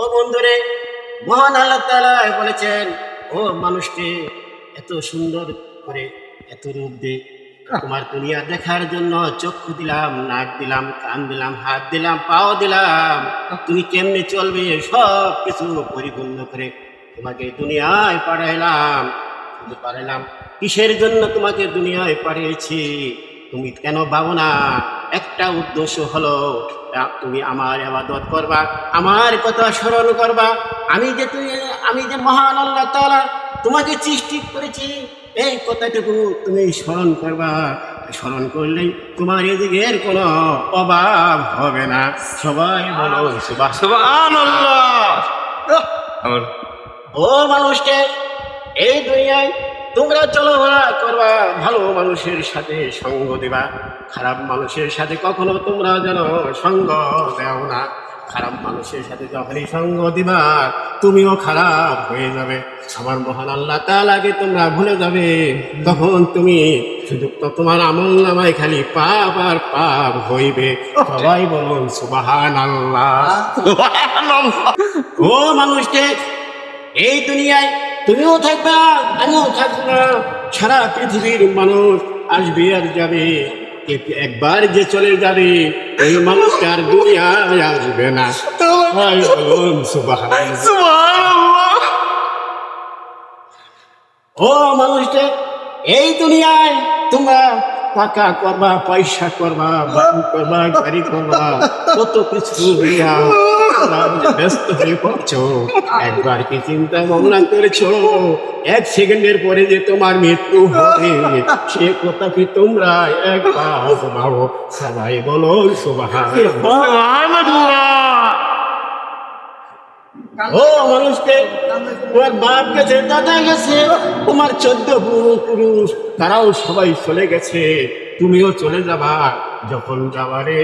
ও বন্ধুরে, মহান আল্লাহ তাআলা বলেছেন, ও মানুষকে এত সুন্দর করে এত রূপ দে তোমার দুনিয়া দেখার জন্য চক্ষু দিলাম, নাক দিলাম, কান দিলাম, হাত দিলাম, পাও দিলাম। তুমি কেমনে চলবে? সব কিছু পরিপূর্ণ করে তোমাকে দুনিয়ায় পাঠাইলাম। শুধু পাঠাইলাম, কিসের জন্য তোমাকে দুনিয়ায় পাঠিয়েছি? তুমি কেন ভাবো না? একটা উদ্দেশ্য হলো তুমি আমার আবাদত করবা আমার কথা স্মরণ করবা। আমি যে তুমি আমি যে মহান আল্লাহ তাআলা তোমাকে সৃষ্টি করেছি এই কথাটুকু তুমি স্মরণ করবা। স্মরণ করলেই তোমার এদিকের কোনো অভাব হবে না। সবাই বলো ও মানুষকে এই দুনিয়ায় তোমরা চলাফেরা করবা ভালো মানুষের সাথে সঙ্গ দিবা। খারাপ মানুষের সাথে কখনো তোমরা যেন সঙ্গ দেও না। খারাপ মানুষের সাথে যখনই সঙ্গ দিবা তুমিও খারাপ হয়ে যাবে। আমার মহান আল্লাহ তালাকে তোমরা ভুলে যাবে। তখন তুমি শুধু তো তোমার আমল নামায় খালি পাপ আর পাপ হইবে। সবাই বলুন সুবাহান আল্লাহ ও মানুষকে এই দুনিয়ায় তুমিও থাকবা আমিও থাকব না। সারা পৃথিবীর মানুষ আসবে আর যাবে। একবার যে চলে যাবে এই মানুষটা আর দুনিয়ায় আসবে না। ও মানুষটা এই দুনিয়ায় তোমরা টাকা করবা, পয়সা করবা, বাড়ি করবা, গাড়ি করবা, কত কিছু ব্যস্ত হয়ে পড়ছো। একবার কি চিন্তা ভাবনা করেছ? এক সেকেন্ডের পরে যে তোমার মৃত্যু হবে, সে কথা কি তোমরা একবার ভাবো? সবাই বলো সুবহানাল্লাহ। ও মানুষকে দাদা গেছে তোমার চোদ্দ পুরুষ তারাও সবাই চলে গেছে। তুমিও চলে যাবা, যখন যাবারে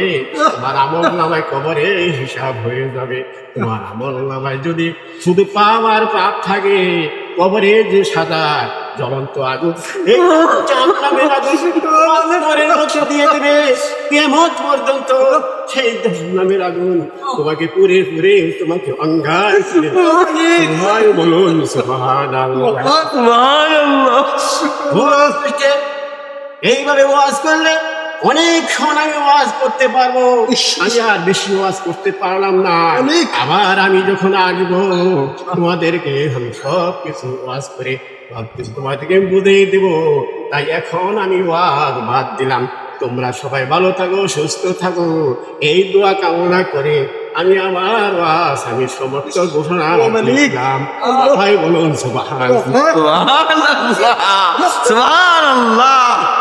তোমার আমল নামায় কবরে হিসাব হয়ে যাবে। তোমার আমল নামায় যদি শুধু পাপ আর পাপ থাকে, কবরে যে সাদা জ্বলন্ত আগুন। দিয়ে দেবে কেমন পর্যন্ত। সেই জাহান্নামের আগুন তোমাকে পুরে পুরে তোমাকে অঙ্গার বলুন ওয়াজ করছে। এইভাবে ওয়াজ করলে অনেকক্ষণ আমি ওয়াজ করতে পারব। আমি আর বেশি ওয়াজ করতে পারলাম না। আবার আমি যখন আসব তোমাদেরকে আমি সব কিছু ওয়াজ করে সব কিছু তোমাদেরকে বুঝিয়ে দেবো। তাই এখন আমি ওয়াজ বাদ দিলাম। তোমরা সবাই ভালো থাকো সুস্থ থাকো। এই দোয়া কামনা করে আমি আমার ওয়াজ আমি সমর্থ ঘোষণা করলাম ভাই বলুন সুবহানাল্লাহ। সুবহানাল্লাহ। সুবহানাল্লাহ।